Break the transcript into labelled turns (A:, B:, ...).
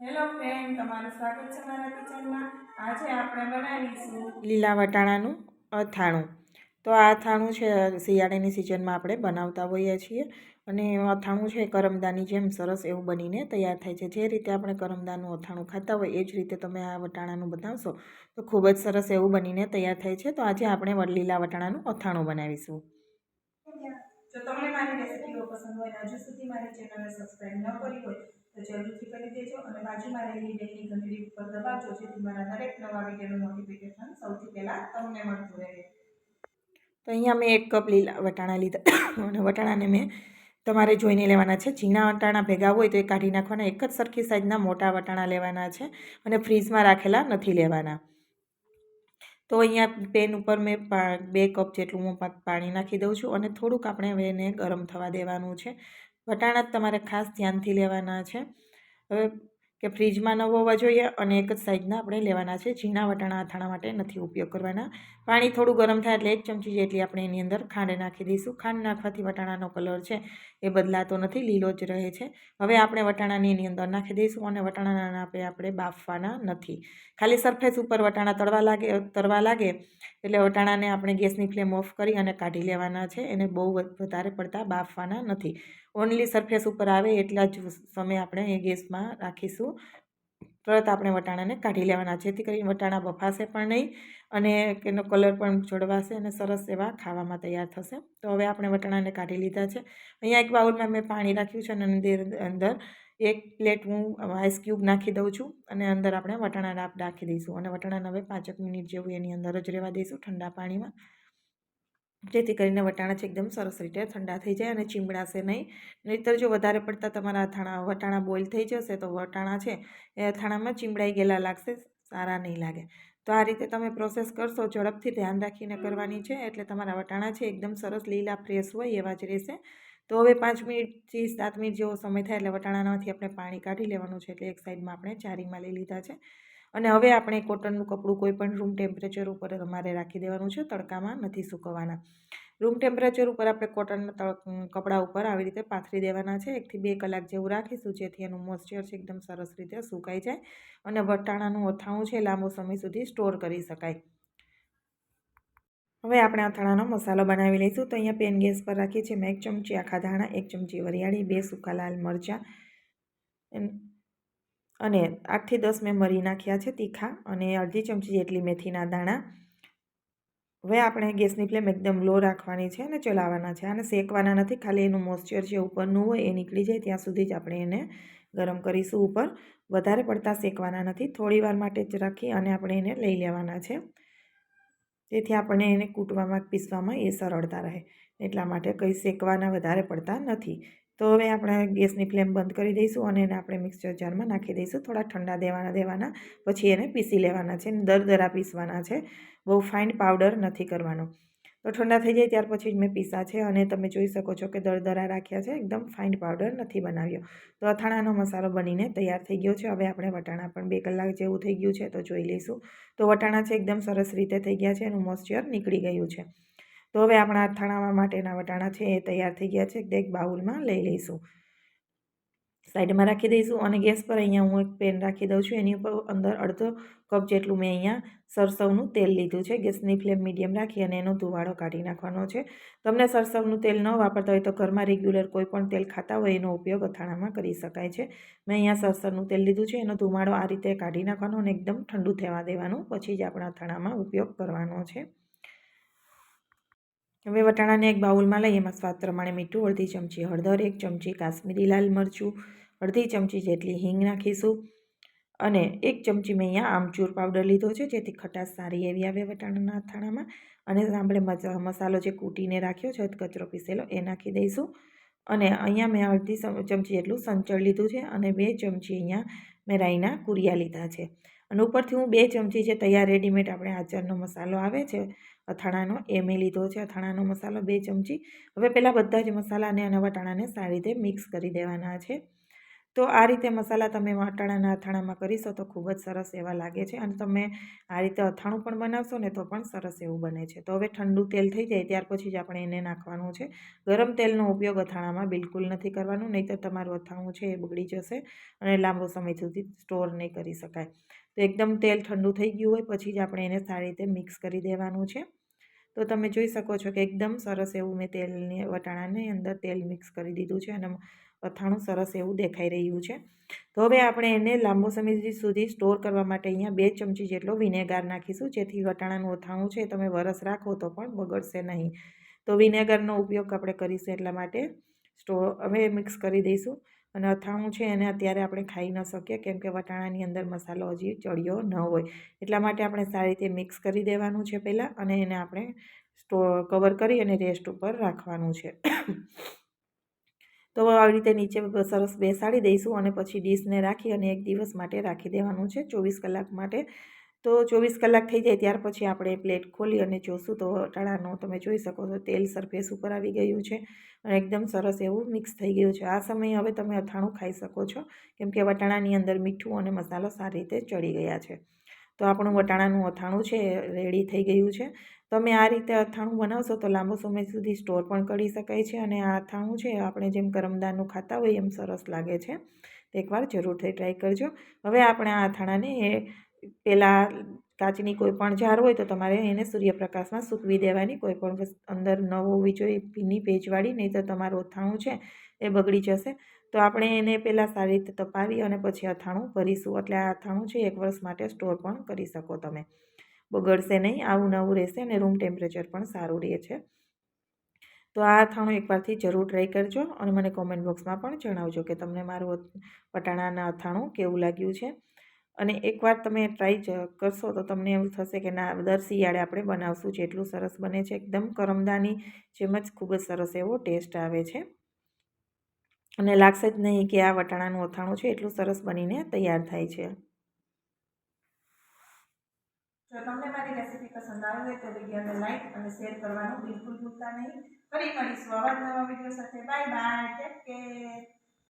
A: Hello friend તમારું સ્વાગત છે મારા કિચનમાં. આજે આપણે બનાવીશું
B: લીલા વટાણાનું અથાણું. તો આ અથાણું છે, શિયાળાની સિઝનમાં આપણે બનાવતા હોઈએ છીએ. અને અથાણું છે, કરમદાની જેમ સરસ એવું બનીને તૈયાર થાય છે. જે રીતે આપણે કરમદાનું અથાણું ખાતા હોય એ જ રીતે તમે આ વટાણાનું બનાવશો તો ખૂબ જ સરસ એવું બનીને તૈયાર થાય છે. તો આજે આપણે લીલા વટાણાનું અથાણું બનાવીશું.
A: જો તમને મારી રેસિપીઓ પસંદ હોય હજુ સુધી મારી ચેનલને સબસ્ક્રાઈબ ન કરી હોય તો જરૂરથી કરી દેજો અને બાજુમાં રહેલી બેલની ઘંટડી ઉપર દબાવજો, જેથી મારા દરેક નવા વિડીયોનું નોટિફિકેશન સૌથી પહેલાં તમને મળતું રહે.
B: તો અહીંયા મેં એક કપ લીલા વટાણા લીધા. અને વટાણાને મેં તમારે જોઈને લેવાના છે. ઝીણા વટાણા ભેગા હોય તો એ કાઢી નાખવાના. એક જ સરખી સાઈઝના મોટા વટાણા લેવાના છે અને ફ્રીજમાં રાખેલા નથી લેવાના. તો અહીંયા પેન ઉપર મેં બે કપ જેટલું હું પાણી નાખી દઉં છું અને થોડુંક આપણે એને ગરમ થવા દેવાનું છે. વટાણા જ તમારે ખાસ ધ્યાનથી લેવાના છે. હવે કે ફ્રીજમાં ન હોવા જોઈએ અને એક જ સાઈઝના આપણે લેવાના છે. ઝીણા વટાણા અથાણા માટે નથી ઉપયોગ કરવાના. પાણી થોડું ગરમ થાય એટલે એક ચમચી જેટલી આપણે એની અંદર ખાંડ નાખી દઈશું. ખાંડ નાખવાથી વટાણાનો કલર છે એ બદલાતો નથી, લીલો જ રહે છે. હવે આપણે વટાણાની એની અંદર નાખી દઈશું અને વટાણાના આપણે આપણે બાફવાના નથી. ખાલી સરફેસ ઉપર વટાણા તળવા લાગે તરવા લાગે એટલે વટાણાને આપણે ગેસની ફ્લેમ ઓફ કરી અને કાઢી લેવાના છે. એને બહુ વધ- વધારે પડતા બાફવાના નથી. ઓનલી સરફેસ ઉપર આવે એટલા જ સમય આપણે એ ગેસમાં રાખીશું. તરત આપણે વટાણાને કાઢી લેવાના, જેથી કરીને વટાણા બફાશે પણ નહીં અને એનો કલર પણ જોડવાશે અને સરસ એવા ખાવામાં તૈયાર થશે. તો હવે આપણે વટાણાને કાઢી લીધા છે. અહીંયા એક બાઉલમાં મેં પાણી રાખ્યું છે અને અંદર એક પ્લેટ હું આઈસ ક્યુબ નાખી દઉં છું અને અંદર આપણે વટાણા રાપ નાખી દઈશું અને વટાણાને હવે પાંચેક મિનિટ જેવું એની અંદર જ રહેવા દઈશું ઠંડા પાણીમાં. જેથી કરીને વટાણા છે એકદમ સરસ રીતે ઠંડા થઈ જાય અને ચીમડાશે નહીં. નહીંતર જો વધારે પડતા તમારા અથાણા, વટાણા બોઇલ થઈ જશે તો વટાણા છે એ અથાણામાં ચીમડાઈ ગયેલા લાગશે, સારા નહીં લાગે. તો આ રીતે તમે પ્રોસેસ કરશો, ઝડપથી ધ્યાન રાખીને કરવાની છે એટલે તમારા વટાણા છે એકદમ સરસ લીલા ફ્રેશ હોય એવા જ રહેશે. તો હવે પાંચ મિનિટથી સાત મિનિટ જેવો સમય થાય એટલે વટાણામાંથી આપણે પાણી કાઢી લેવાનું છે એટલે એક સાઈડમાં આપણે ચારીમાં લઈ લીધા છે. અને હવે આપણે કોટનનું કપડું કોઈ પણ રૂમ ટેમ્પરેચર ઉપર તમારે રાખી દેવાનું છે, તડકામાં નથી સૂકવવાના. રૂમ ટેમ્પરેચર ઉપર આપણે કોટનના કપડા ઉપર આવી રીતે પાથરી દેવાના છે. એકથી બે કલાક જેવું રાખીશું, જેથી એનું મોઇસ્ચર છે એકદમ સરસ રીતે સુકાઈ જાય અને વટાણાનું અથાણું છે લાંબો સમય સુધી સ્ટોર કરી શકાય. હવે આપણે અથાણાનો મસાલો બનાવી લઈશું. તો અહીંયા પેન ગેસ પર રાખી છે મેં એક ચમચી આખા ધાણા, એક ચમચી વરિયાળી, બે સૂકા લાલ મરચાં અને આઠથી દસ મેં મરી નાખ્યા છે તીખા અને અડધી ચમચી જેટલી મેથીના દાણા. હવે આપણે ગેસની ફ્લેમ એકદમ લો રાખવાની છે અને ચલાવવાના છે. અને શેકવાના નથી, ખાલી એનું મોઇશ્ચર છે ઉપરનું હોય એ નીકળી જાય, ત્યાં સુધી જ આપણે એને ગરમ કરીશું ઉપર. વધારે પડતા શેકવાના નથી, થોડી વાર માટે જ રાખી અને આપણે એને લઈ લેવાના છે. જેથી આપણે એને કૂટવામાં, પીસવામાં એ સરળતા રહે. એટલા માટે કંઈ શેકવાના વધારે પડતા નથી. તો હવે આપણે ગેસની ફ્લેમ બંધ કરી દઈશું અને એને આપણે મિક્સચર જારમાં નાખી દઈશું. થોડા ઠંડા દેવાના દેવાના, પછી એને પીસી લેવાના છે દરદરા પીસવાના છે. બહુ ફાઇન પાવડર નથી કરવાનો. તો ઠંડા થઈ જાય ત્યાર પછી જ મેં પીસા છે અને તમે જોઈ શકો છો કે દરદરા રાખ્યા છે. એકદમ ફાઇન પાવડર નથી બનાવ્યો. તો અથાણાનો મસાલો બનીને તૈયાર થઈ ગયો છે. હવે આપણે વટાણા પણ બે કલાક જેવું થઈ ગયું છે તો જોઈ લઈશું. તો વટાણા છે, એકદમ સરસ રીતે થઈ ગયા છે એનું મોઇસ્ચર નીકળી ગયું છે. તો હવે આપણા અથાણા માટેના વટાણા છે એ તૈયાર થઈ ગયા છે. એક બાઉલમાં લઈ લઈશું. સાઈડમાં રાખી દઈશું અને ગેસ પર અહીંયા હું એક પેન રાખી દઉં છું. એની ઉપર અંદર અડધો કપ જેટલું મેં અહીંયા સરસવનું તેલ લીધું છે. ગેસની ફ્લેમ મીડિયમ રાખી અને એનો ધુવાળો કાઢી નાખવાનો છે. તમને સરસવનું તેલ ન વાપરતા હોય તો ઘરમાં રેગ્યુલર કોઈ પણ તેલ ખાતા હોય એનો ઉપયોગ અથાણામાં કરી શકાય છે. મેં અહીંયા સરસવનું તેલ લીધું છે. એનો ધુમાડો આ રીતે કાઢી નાખવાનો અને એકદમ ઠંડુ થવા દેવાનું. પછી જ આપણા અથાણામાં ઉપયોગ કરવાનો છે. હવે વટાણાને એક બાઉલમાં લઈ એમાં સ્વાદ પ્રમાણે મીઠું, અડધી ચમચી હળદર, એક ચમચી કાશ્મીરી લાલ મરચું, અડધી ચમચી જેટલી હિંગ નાખીશું અને એક ચમચી મેં અહીંયા આમચૂર પાવડર લીધો છે, જેથી ખટાશ સારી એવી આવે વટાણાના અથાણામાં. અને આપણે મસા- મસાલો જે કૂટીને રાખ્યો છે કચરો પીસેલો, એ નાખી દઈશું. અને અહીંયા મેં અડધી ચમચી જેટલું સંચળ લીધું છે અને બે ચમચી અહીંયા મેં રાઈના કુરિયા લીધા છે. અને ઉપરથી હું બે ચમચી જે તૈયાર રેડીમેડ આપણે આચારનો મસાલો આવે છે, અથાણાનો, એ મેં લીધો છે અથાણાનો મસાલો બે ચમચી. હવે પહેલાં બધા જ મસાલાને અને વટાણાને સારી રીતે મિક્સ કરી દેવાના છે. તો આ રીતે મસાલા તમે વટાણાના અથાણામાં કરીશો તો ખૂબ જ સરસ એવા લાગે છે અને તમે આ રીતે અથાણું પણ બનાવશો ને તો પણ સરસ એવું બને છે. તો હવે ઠંડુ તેલ થઈ જાય ત્યાર પછી જ આપણે એને નાખવાનું છે. ગરમ તેલનો ઉપયોગ અથાણામાં બિલકુલ નથી કરવાનું નહીં તો તમારું અથાણું છે એ બગડી જશે અને લાંબો સમય સુધી સ્ટોર નહીં કરી શકાય. તો એકદમ તેલ ઠંડુ થઈ ગયું હોય પછી જ આપણે એને સારી રીતે મિક્સ કરી દેવાનું છે. તો તમે જોઈ શકો છો કે એકદમ સરસ એવું મેં તેલની વટાણાની અંદર તેલ મિક્સ કરી દીધું છે અને અથાણું સરસ એવું દેખાઈ રહ્યું છે. તો હવે આપણે એને લાંબો સમય સુધી સ્ટોર કરવા માટે અહીંયા બે ચમચી જેટલો વિનેગાર નાખીશું, જેથી વટાણાનું અથાણું છે તમે વરસ રાખો તો પણ બગડશે નહીં. તો વિનેગરનો ઉપયોગ આપણે કરીશું એટલા માટે સ્ટોર હવે મિક્સ કરી દઈશું. અને અથાણું છે એને અત્યારે આપણે ખાઈ ન શકીએ, કેમ કે વટાણાની અંદર મસાલો હજી ચડ્યો ન હોય. એટલા માટે આપણે સારી રીતે મિક્સ કરી દેવાનું છે પહેલાં અને એને આપણે સ્ટોર કવર કરી અને રેસ્ટ ઉપર રાખવાનું છે. તો આવી રીતે નીચે સરસ બેસાડી દઈશું અને પછી ડીશને રાખી અને એક દિવસ માટે રાખી દેવાનું છે ચોવીસ કલાક માટે. તો ચોવીસ કલાક થઈ જાય ત્યાર પછી આપણે પ્લેટ ખોલી અને જોશું તો વટાણાનું તમે જોઈ શકો છો તેલ સરફેસ ઉપર આવી ગયું છે અને એકદમ સરસ એવું મિક્સ થઈ ગયું છે. આ સમયે હવે તમે અથાણું ખાઈ શકો છો કેમ કે વટાણાની અંદર મીઠું અને મસાલો સારી રીતે ચડી ગયા છે. તો આપણું વટાણાનું અથાણું છે રેડી થઈ ગયું છે. તમે આ રીતે અથાણું બનાવશો તો લાંબો સમય સુધી સ્ટોર પણ કરી શકાય છે અને આ અથાણું છે આપણે જેમ કરમદાનનું ખાતા હોય એમ સરસ લાગે છે. તો એકવાર જરૂરથી ટ્રાય કરજો. હવે આપણે આ અથાણાને પહેલાં કાચની કોઈ પણ જાર હોય તો તમારે એને સૂર્યપ્રકાશમાં સૂકવી દેવાની. કોઈ પણ વસ્તુ અંદર ન હોવી જોઈએ, ભીની ભેજવાળી, નહીં તો તમારું અથાણું છે એ બગડી જશે. તો આપણે એને પહેલાં સારી રીતે તપાવી અને પછી અથાણું ભરીશું. એટલે આ અથાણું છે એક વર્ષ માટે સ્ટોર પણ કરી શકો તમે. બગડશે નહીં, આવું નવું રહેશે અને રૂમ ટેમ્પરેચર પણ સારું રહે છે. તો આ અથાણું એકવારથી જરૂર ટ્રાય કરજો અને મને કોમેન્ટ બોક્સમાં પણ જણાવજો કે તમને મારું વટાણાના અથાણું કેવું લાગ્યું છે. અને એકવાર તમે ટ્રાય કરશો તો તમને એવું થશે કે ના, દર શિયાળે આપણે બનાવશું જેટલું સરસ બને છે. એકદમ કરમદાની જેમ જ ખૂબ જ સરસ એવો ટેસ્ટ આવે છે. અને લાગશે જ નહીં કે આ વટાણાનું અથાણું છે, એટલું સરસ બનીને તૈયાર થાય છે.
A: જો તમને મારી રેસીપી પસંદ આવી હોય તો વિડીયોને લાઈક અને શેર કરવાનું બિલકુલ ભૂલતા નહીં. ફરી મળીશું આવા નવા વીડિયો સાથે. Bye bye take care